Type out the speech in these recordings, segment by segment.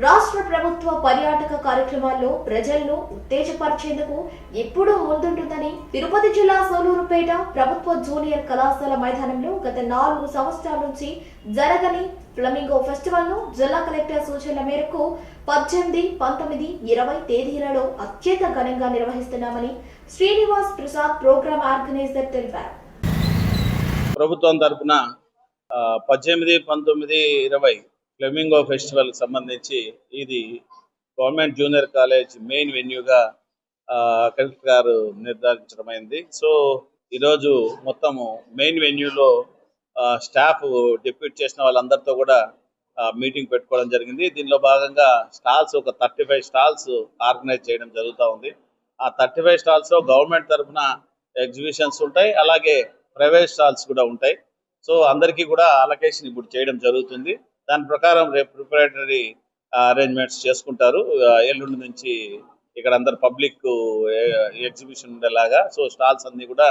రాష్ట్ర ప్రభుత్వ పర్యాటక కార్యక్రమాల్లో ప్రజలను ఉత్తేజపరిచేందుకు ఎప్పుడూ ముందుంటుందని తిరుపతి జిల్లా సోలూరుపేట ప్రభుత్వ జూనియర్ కళాశాల మైదానంలో గత నాలుగు సంవత్సరాల నుంచి జరగని ఫ్లమింగో ఫెస్టివల్ను జిల్లా కలెక్టర్ సూచనల మేరకు పద్దెనిమిది పంతొమ్మిది ఇరవై తేదీలలో అత్యంత ఘనంగా నిర్వహిస్తున్నామని శ్రీనివాస్ ప్రసాద్ ప్రోగ్రామ్ ఆర్గనైజర్ తెలిపారు. ప్రభుత్వం తరపున పద్దెనిమిది పంతొమ్మిది ఇరవై ఫ్లెమింగో ఫెస్టివల్ సంబంధించి ఇది గవర్నమెంట్ జూనియర్ కాలేజ్ మెయిన్ వెన్యూగా ఆ, కలెక్టర్ గారు నిర్ధారించడమైంది సో ఈరోజు మొత్తము మెయిన్ వెన్యూలో స్టాఫ్ డిప్యూట్ చేసిన వాళ్ళందరితో కూడా మీటింగ్ పెట్టుకోవడం జరిగింది. దీనిలో భాగంగా స్టాల్స్ ఒక థర్టీ ఫైవ్ స్టాల్స్ ఆర్గనైజ్ చేయడం జరుగుతూ ఉంది. ఆ థర్టీ ఫైవ్ స్టాల్స్లో గవర్నమెంట్ తరఫున ఎగ్జిబిషన్స్ ఉంటాయి అలాగే ప్రైవేట్ స్టాల్స్ కూడా ఉంటాయి. సో అందరికీ కూడా అలొకేషన్ ఇప్పుడు చేయడం జరుగుతుంది. దాని ప్రకారం రేపు ప్రిపరేటరీ అరేంజ్మెంట్స్ చేసుకుంటారు. ఎల్లుండి నుంచి ఇక్కడ అందరు పబ్లిక్ ఎగ్జిబిషన్ ఉండేలాగా. సో స్టాల్స్ అన్ని కూడా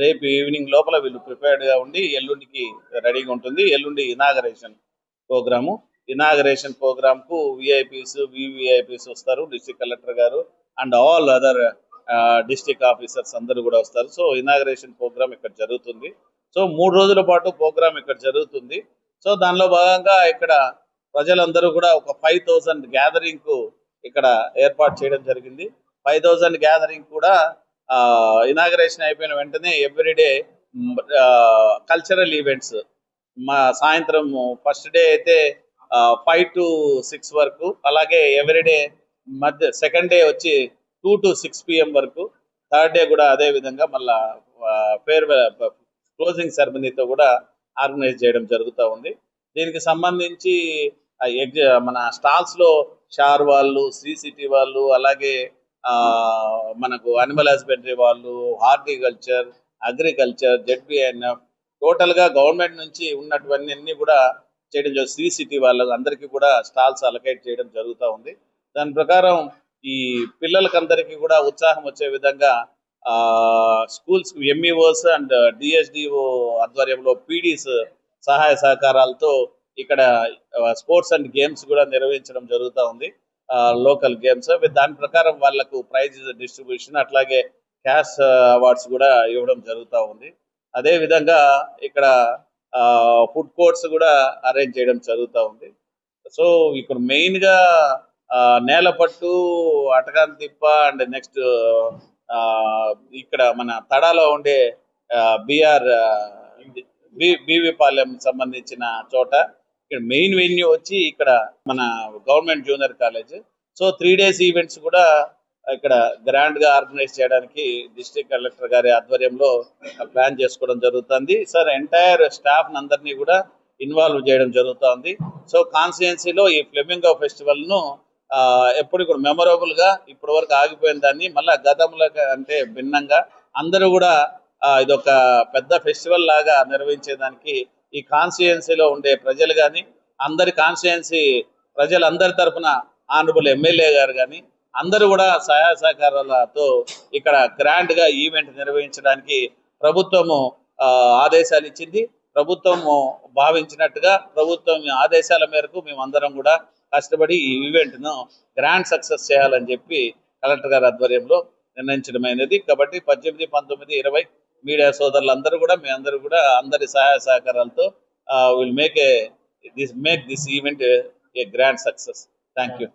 రేపు ఈవినింగ్ లోపల వీళ్ళు ప్రిపేర్డ్గా ఉండి ఎల్లుండికి రెడీగా ఉంటుంది. ఎల్లుండి ఇనాగరేషన్ ప్రోగ్రాము ఇనాగరేషన్ ప్రోగ్రామ్కు విఐపీస్ వివిఐపీస్ వస్తారు. డిస్ట్రిక్ట్ కలెక్టర్ గారు and all other district officers అందరూ కూడా వస్తారు. సో ఇనాగరేషన్ ప్రోగ్రామ్ ఇక్కడ జరుగుతుంది. సో మూడు రోజుల పాటు ప్రోగ్రామ్ ఇక్కడ జరుగుతుంది. సో దానిలో భాగంగా ఇక్కడ ప్రజలందరూ కూడా ఒక ఫైవ్ థౌసండ్ గ్యాదరింగ్కు ఇక్కడ ఏర్పాటు చేయడం జరిగింది. ఫైవ్ థౌసండ్ గ్యాదరింగ్ కూడా ఇనాగరేషన్ అయిపోయిన వెంటనే ఎవ్రీడే కల్చరల్ ఈవెంట్స్ మా సాయంత్రం ఫస్ట్ డే అయితే ఫైవ్ టు సిక్స్ వరకు అలాగే ఎవ్రీడే మధ్య సెకండ్ డే వచ్చి టూ టు సిక్స్ పిఎం వరకు థర్డ్ డే కూడా అదే విధంగా మళ్ళా ఫేర్ క్లోజింగ్ సెరమనీతో కూడా ఆర్గనైజ్ చేయడం జరుగుతూ ఉంది. దీనికి సంబంధించి మన స్టాల్స్లో షార్ వాళ్ళు శ్రీ సిటీ వాళ్ళు అలాగే ఆ మనకు అనిమల్ హస్బెండరీ వాళ్ళు హార్టికల్చర్ అగ్రికల్చర్ జెడ్బిఎన్ఎఫ్ టోటల్గా గవర్నమెంట్ నుంచి ఉన్నటువన్నీ కూడా చేయడం శ్రీ సిటీ వాళ్ళ అందరికీ కూడా స్టాల్స్ అలకేట్ చేయడం జరుగుతూ ఉంది. దాని ప్రకారం ఈ పిల్లలకి అందరికీ కూడా ఉత్సాహం వచ్చే విధంగా స్కూల్స్ ఎంఈఓస్ అండ్ డిఎస్డిఓ ఆధ్వర్యంలో పీడీస్ సహాయ సహకారాలతో ఇక్కడ స్పోర్ట్స్ అండ్ గేమ్స్ కూడా నిర్వహించడం జరుగుతూ ఉంది. లోకల్ గేమ్స్ దాని ప్రకారం వాళ్ళకు ప్రైజ్ డిస్ట్రిబ్యూషన్ అట్లాగే క్యాష్ అవార్డ్స్ కూడా ఇవ్వడం జరుగుతూ ఉంది. అదే విధంగా ఇక్కడ ఫుడ్ కోర్ట్స్ కూడా అరేంజ్ చేయడం జరుగుతూ ఉంది. సో ఇక్కడ మెయిన్గా ఆ, నేలపట్టు అటకాన్ తిప్ప అండ్ నెక్స్ట్ ఇక్కడ మన తడాలో ఉండే బిఆర్ బీవీపాలెం సంబంధించిన చోట ఇక్కడ మెయిన్ వెన్యూ వచ్చి ఇక్కడ మన government junior college. So three days events కూడా ఇక్కడ గ్రాండ్గా ఆర్గనైజ్ చేయడానికి డిస్ట్రిక్ట్ కలెక్టర్ గారి ఆధ్వర్యంలో ప్లాన్ చేసుకోవడం జరుగుతుంది. సార్ ఎంటైర్ స్టాఫ్ అందరినీ కూడా ఇన్వాల్వ్ చేయడం జరుగుతుంది. సో కాన్స్టిట్యున్సీలో ఈ ఫ్లెమింగో ఫెస్టివల్ను ఎప్పుడు కూడా మెమొరబుల్గా ఇప్పటి వరకు ఆగిపోయిన దాన్ని మళ్ళా గతంలో అంటే భిన్నంగా అందరూ కూడా ఇదొక పెద్ద ఫెస్టివల్ లాగా నిర్వహించేదానికి ఈ కాన్స్టిట్యుయెన్సీలో ఉండే ప్రజలు కానీ అందరి కాన్స్టిట్యుయెన్సీ ప్రజలందరి తరపున ఆనరబుల్ ఎమ్మెల్యే గారు కానీ అందరూ కూడా సహాయ సహకారాలతో ఇక్కడ గ్రాండ్గా ఈవెంట్ నిర్వహించడానికి ప్రభుత్వము ఆ, ఆదేశాలు ఇచ్చింది. ప్రభుత్వము భావించినట్టుగా ప్రభుత్వం ఆదేశాల మేరకు మేమందరం కూడా కష్టపడి ఈ ఈవెంట్ను గ్రాండ్ సక్సెస్ చేయాలని చెప్పి కలెక్టర్ గారి ఆధ్వర్యంలో నిర్ణయించడమైనది కాబట్టి పద్దెనిమిది పంతొమ్మిది ఇరవై మీడియా సోదరులందరూ కూడా మీ అందరూ కూడా అందరి సహాయ సహకారాలతో will make a this make this event a grand success thank you